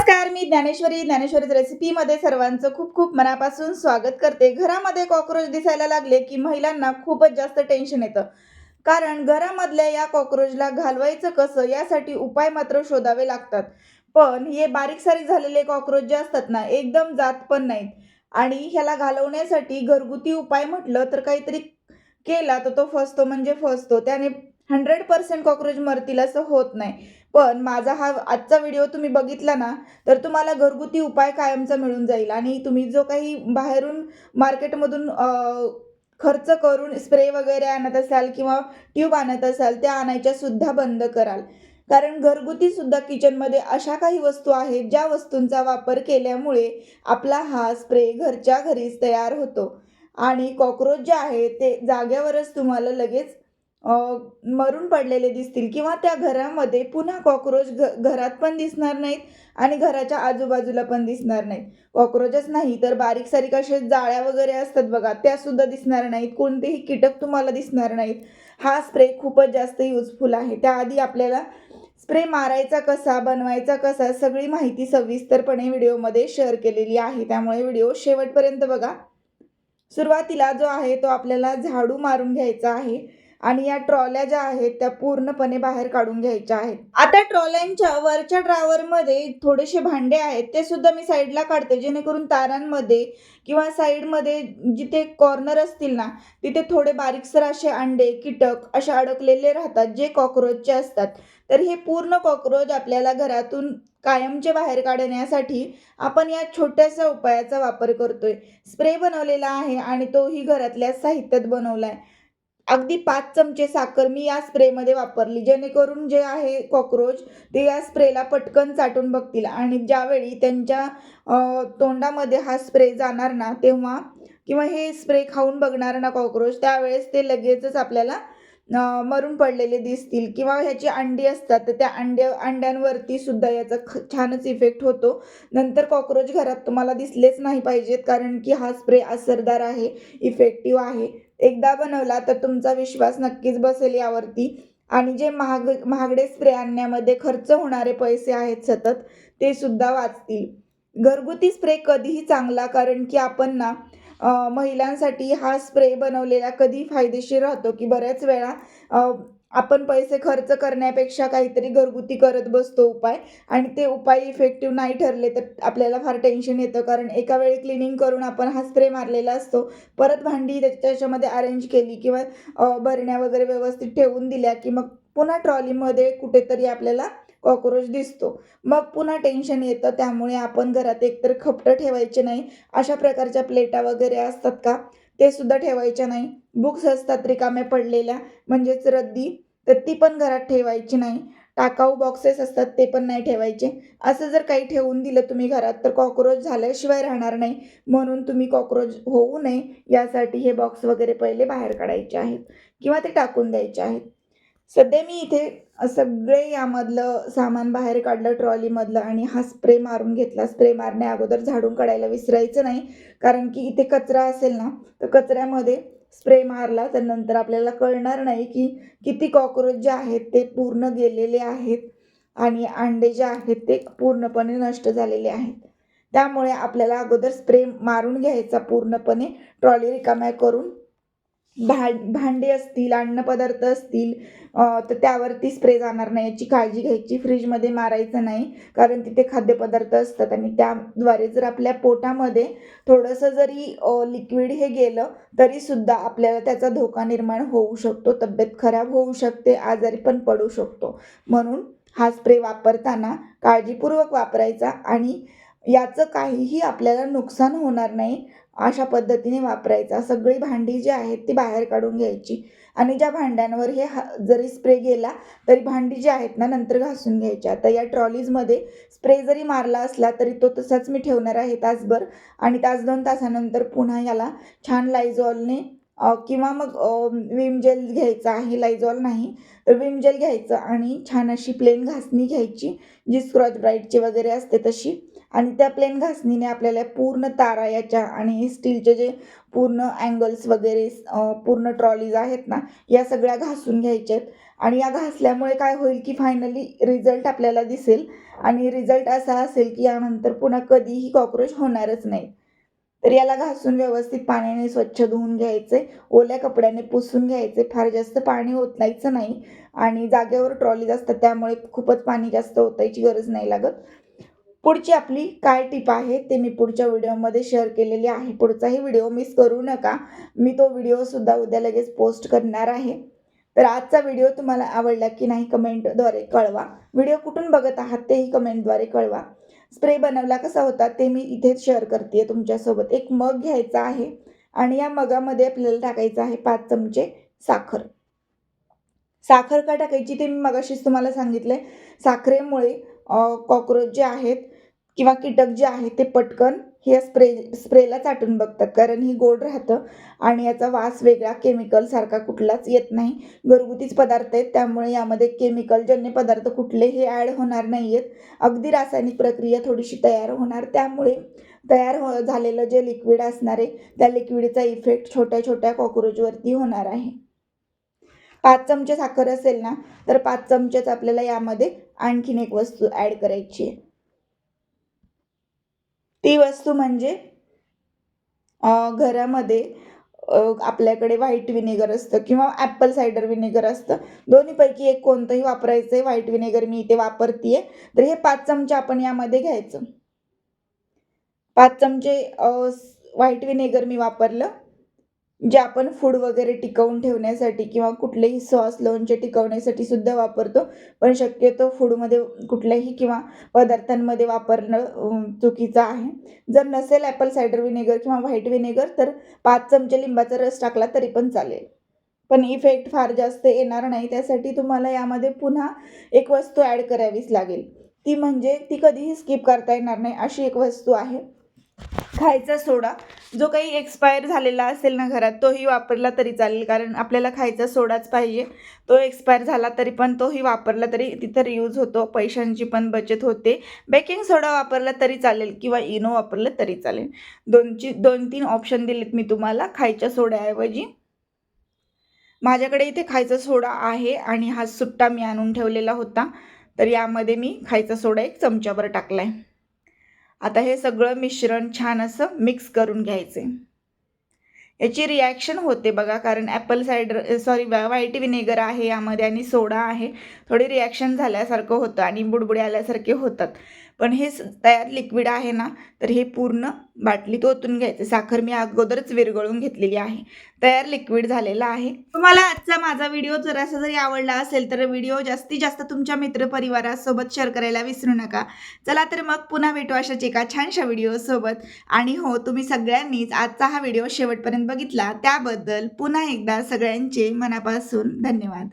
नमस्कार मी ज्ञानेश्वरी. ज्ञानेश्वरी रेसिपीमध्ये सर्वांचं खूप खूप मनापासून स्वागत करते. घरामध्ये कॉक्रोच दिसायला लागले की महिलांना खूपच जास्त टेन्शन येतं. कारण घरामधल्या या कॉक्रोचला घालवायचं कसं यासाठी उपाय मात्र शोधावे लागतात. पण हे बारीक सारीक झालेले कॉक्रोच जे असतात ना एकदम जात पण नाहीत. आणि ह्याला घालवण्यासाठी घरगुती उपाय म्हटलं तर काहीतरी केला तर तो फसतो म्हणजे फसतो. त्याने हंड्रेड पर्सेंट कॉक्रोच मरतील असं होत नाही. पण माझा हा आजचा व्हिडिओ तुम्ही बघितला ना तर तुम्हाला घरगुती उपाय कायमचा मिळून जाईल. आणि तुम्ही जो काही बाहेरून मार्केटमधून खर्च करून स्प्रे वगैरे आणत असाल किंवा ट्यूब आणत असाल त्या आणायच्या सुद्धा बंद कराल. कारण घरगुती सुद्धा किचनमध्ये अशा काही वस्तू आहेत ज्या वस्तूंचा वापर केल्यामुळे आपला हा स्प्रे घरच्या घरीच तयार होतो. आणि कॉक्रोच जे आहे ते जाग्यावरच तुम्हाला लगेच मरून पडलेले दिसतील किंवा त्या घरामध्ये पुन्हा कॉक्रोच घ घरात पण दिसणार नाहीत आणि घराच्या आजूबाजूला पण दिसणार नाहीत. कॉक्रोचच नाही तर बारीक सारीक असे जाळ्या वगैरे असतात बघा त्या सुद्धा दिसणार नाहीत. कोणतेही कीटक तुम्हाला दिसणार नाहीत. हा स्प्रे खूपच जास्त युजफुल आहे. त्याआधी आपल्याला स्प्रे मारायचा कसा बनवायचा कसा सगळी माहिती सविस्तरपणे व्हिडिओमध्ये शेअर केलेली आहे. त्यामुळे व्हिडिओ शेवटपर्यंत बघा. सुरुवातीला जो आहे तो आपल्याला झाडू मारून घ्यायचा आहे. आणि या ट्रॉल्या ज्या आहेत त्या पूर्णपणे बाहेर काढून घ्यायच्या आहेत. आता ट्रॉल्यांच्या वरच्या ड्रावरमध्ये थोडेसे भांडे आहेत ते सुद्धा मी साईडला काढते जेणेकरून तारांमध्ये किंवा साईडमध्ये जिथे कॉर्नर असतील ना तिथे थोडे बारीकसर असे अंडे कीटक असे अडकलेले राहतात जे कॉक्रोचचे असतात. तर हे पूर्ण कॉक्रोच आपल्याला घरातून कायमचे बाहेर काढण्यासाठी आपण या छोट्याशा उपायाचा वापर करतोय. स्प्रे बनवलेला आहे आणि तोही घरातल्या साहित्यात बनवला आहे अगदी पाच चमचे साखर मी या स्प्रेमध्ये वापरली. जेणेकरून जे आहे कॉक्रोच ते या स्प्रेला पटकन चाटून बघतील. आणि ज्यावेळी त्यांच्या तोंडामध्ये हा स्प्रे जाणार ना तेव्हा किंवा हे स्प्रे खाऊन बघणार ना कॉक्रोच त्यावेळेस ते लगेचच आपल्याला मरून पडलेले दिसतील. किंवा ह्याची अंडी असतात तर त्या अंड्या अंड्यांवरती सुद्धा याचा ख छानच इफेक्ट होतो. नंतर कॉक्रोच घरात तुम्हाला दिसलेच नाही पाहिजेत कारण की हा स्प्रे असरदार आहे इफेक्टिव्ह आहे. एकदा बनवला तर तुमचा विश्वास नक्कीच बसेल यावरती. आणि जे महाग महागडे स्प्रे आणण्यामध्ये खर्च होणारे पैसे आहेत सतत ते सुद्धा वाचतील. घरगुती स्प्रे कधीही चांगला कारण की आपण ना महिलांसाठी हा स्प्रे बनवलेला कधी फायदेशीर राहतो की बऱ्याच वेळा आपण पैसे खर्च करण्यापेक्षा काहीतरी घरगुती करत बसतो उपाय आणि ते उपाय इफेक्टिव्ह नाही ठरले तर आपल्याला फार टेन्शन येतं. कारण एका वेळी क्लिनिंग करून आपण हा स्प्रे मारलेला असतो. परत भांडी त्याच्या- त्याच्यामध्ये अरेंज केली किंवा भरण्या वगैरे व्यवस्थित ठेवून दिल्या की मग पुन्हा ट्रॉलीमध्ये कुठेतरी आपल्याला कॉक्रोच दिसतो. मग पुन्हा टेन्शन येतं. त्यामुळे आपण घरात एकतर खपटं ठेवायचे नाही. अशा प्रकारच्या प्लेटा वगैरे असतात का? ते सुद्धा ठेवायच्या नाही. बुक्स असतात रिकाम्या पडलेल्या म्हणजेच रद्दी तर ती पण घरात ठेवायची नाही. टाकाऊ बॉक्सेस असतात ते पण नाही ठेवायचे. असं जर काही ठेवून दिलं तुम्ही घरात तर कॉक्रोच झाल्याशिवाय राहणार नाही. म्हणून तुम्ही कॉक्रोच होऊ नये. यासाठी हे बॉक्स वगैरे पहिले बाहेर काढायचे आहेत. किंवा ते टाकून द्यायचे आहेत. सध्या मी इथे सगळे यामधलं सामान बाहेर काढलं ट्रॉलीमधलं आणि हा स्प्रे मारून घेतला. स्प्रे मारण्या अगोदर झाडून काढायला विसरायचं नाही कारण की इथे कचरा असेल ना तर कचऱ्यामध्ये स्प्रे मारला तर नंतर आपल्याला कळणार नाही की किती कॉक्रोच जे आहेत ते पूर्ण गेलेले आहेत आणि अंडे जे आहेत ते पूर्णपणे नष्ट झालेले आहेत. त्यामुळे आपल्याला अगोदर स्प्रे मारून घ्यायचा पूर्णपणे ट्रॉली रिकाम्या करून भा भांडे असतील अन्नपदार्थ असतील तर त्यावरती स्प्रे जाणार नाही. याची काळजी घ्यायची. फ्रीजमध्ये मारायचं नाही. कारण तिथे खाद्यपदार्थ असतात आणि त्याद्वारे जर आपल्या पोटामध्ये थोडंसं जरी लिक्विड हे गेलं तरीसुद्धा आपल्याला त्याचा धोका निर्माण होऊ शकतो. तब्येत खराब होऊ शकते. आजारी पण पडू शकतो. म्हणून हा स्प्रे वापरताना काळजीपूर्वक वापरायचा आणि याचं काहीही आपल्याला नुकसान होणार नाही. अशा पद्धतीने वापरायचा. सगळी भांडी जी आहेत ती बाहेर काढून घ्यायची. आणि ज्या भांड्यांवर हे हा जरी स्प्रे गेला तरी भांडी जी आहेत ना नंतर घासून घ्यायच्या. आता या ट्रॉलीजमध्ये स्प्रे जरी मारला असला तरी तो तसाच मी ठेवणार आहे तासभर. आणि तास दोन तासानंतर पुन्हा याला छान लायझॉलने किंवा मग विम जेल घ्यायचा आहे. लायझॉल नाही. तर विम जेल घ्यायचं आणि छान अशी प्लेन घासणी घ्यायची जी स्क्रॉच ब्राईटची वगैरे असते तशी. आणि त्या प्लेन घासणीने आपल्याला पूर्ण तारा याच्या आणि स्टीलचे जे पूर्ण अँगल्स वगैरे पूर्ण ट्रॉलीज आहेत ना या सगळ्या घासून घ्यायच्या आहेत. आणि या घासल्यामुळे काय होईल की फायनली रिझल्ट आपल्याला दिसेल. आणि रिझल्ट असा असेल की यानंतर पुन्हा कधीही कॉक्रोच होणारच नाही. तर याला घासून व्यवस्थित पाण्याने स्वच्छ धुवून घ्यायचे. ओल्या कपड्याने पुसून घ्यायचे. फार जास्त पाणी ओतायचं नाही. आणि जागेवर ट्रॉलीज असतात त्यामुळे खूपच पाणी जास्त ओतायची गरज नाही लागत. पुढची आपली काय टिप आहे ते मी पुढच्या व्हिडिओमध्ये शेअर केलेली आहे. पुढचाही व्हिडिओ मिस करू नका. मी तो व्हिडिओसुद्धा उद्या लगेच पोस्ट करणार आहे. तर आजचा व्हिडिओ तुम्हाला आवडला की नाही कमेंटद्वारे कळवा. व्हिडिओ कुठून बघत आहात तेही कमेंटद्वारे कळवा. स्प्रे बनवला कसा होता ते मी इथेच शेअर करते तुमच्यासोबत एक मग घ्यायचा आहे आणि या मगामध्ये आपल्याला टाकायचं आहे पाच चमचे साखर. साखर का टाकायची ते मी मगाशीच तुम्हाला सांगितलंय. साखरेमुळे कॉक्रोच जे आहेत किंवा कीटक जे आहेत ते पटकन हे स्प्रे स्प्रेला चाटून बघतात. कारण ही गोड राहतं आणि याचा वास वेगळा केमिकल सारखा कुठलाच येत नाही. घरगुतीच पदार्थ आहेत त्यामुळे यामध्ये केमिकलजन्य पदार्थ कुठलेही ॲड होणार नाही आहेत अगदी रासायनिक प्रक्रिया थोडीशी तयार होणार. त्यामुळे तयार हो झालेलं जे लिक्विड असणार आहे त्या लिक्विडचा इफेक्ट छोट्या छोट्या कॉक्रोचवरती होणार आहे. पाच चमचे साखर असेल ना तर पाच चमचेच आपल्याला यामध्ये आणखीन एक वस्तू ॲड करायची आहे. ती वस्तू म्हणजे घरामध्ये आपल्याकडे व्हाईट विनेगर असतं किंवा ॲपल सायडर विनेगर असतं. दोन्हीपैकी एक कोणतंही वापरायचं आहे व्हाईट विनेगर मी इथे वापरते तर हे पाच चमचे आपण यामध्ये घ्यायचं. पाच चमचे व्हाईट विनेगर मी वापरलं. जे आपण फूड वगैरे टिकवून ठेवण्यासाठी किंवा कुठलेही सॉस लोणचे टिकवण्यासाठी सुद्धा वापरतो. पण शक्यतो फूडमध्ये कुठल्याही किंवा पदार्थांमध्ये वापरणं चुकीचं आहे. जर नसेल ॲपल सायडर विनेगर किंवा व्हाईट विनेगर तर पाच चमचे लिंबाचा रस टाकला तरी पण चालेल. पण इफेक्ट फार जास्त येणार नाही. त्यासाठी तुम्हाला यामध्ये पुन्हा एक वस्तू ॲड करावीच लागेल. ती म्हणजे ती कधीही स्किप करता येणार नाही अशी एक वस्तू आहे. खायचा सोडा. जो काही एक्सपायर झालेला असेल ना घरात तोही वापरला तरी चालेल. कारण आपल्याला खायचा सोडाच पाहिजे. तो एक्सपायर झाला तरी पण तोही वापरला तरी तिथं यूज होतो. पैशांची पण बचत होते. बेकिंग सोडा वापरला तरी चालेल किंवा इनो वापरलं तरी चालेल. दोनची दोन तीन ऑप्शन दिलेत मी तुम्हाला खायच्या सोड्याऐवजी. माझ्याकडे इथे खायचा सोडा आहे आणि हा सुट्टा मी आणून ठेवलेला होता. तर यामध्ये मी खायचा सोडा एक चमच्यावर टाकला आहे आता हे सगळं मिश्रण छान असं मिक्स करून घ्यायचे. याची रिॲक्शन होते बघा कारण apple cider sorry white vinegar आहे यामध्ये आणि सोडा आहे. थोडी रिॲक्शन झाल्यासारखं होतं आणि बुडबुडे आल्यासारखे होतात. पण हे स- तयार लिक्विड आहे ना तर हे पूर्ण बाटलीत ओतून घ्यायचं. साखर मी अगोदरच विरघळून घेतलेली आहे. तयार लिक्विड झालेला आहे. तुम्हाला आजचा माझा व्हिडिओ जरासा जरी आवडला असेल तर व्हिडिओ जास्तीत जास्त तुमच्या मित्रपरिवारासोबत शेअर करायला विसरू नका. चला तर मग पुन्हा भेटू अशाच एका छानशा व्हिडिओसोबत. आणि हो तुम्ही सगळ्यांनीच आजचा हा व्हिडिओ शेवटपर्यंत बघितला. त्याबद्दल पुन्हा एकदा सगळ्यांचे मनापासून धन्यवाद.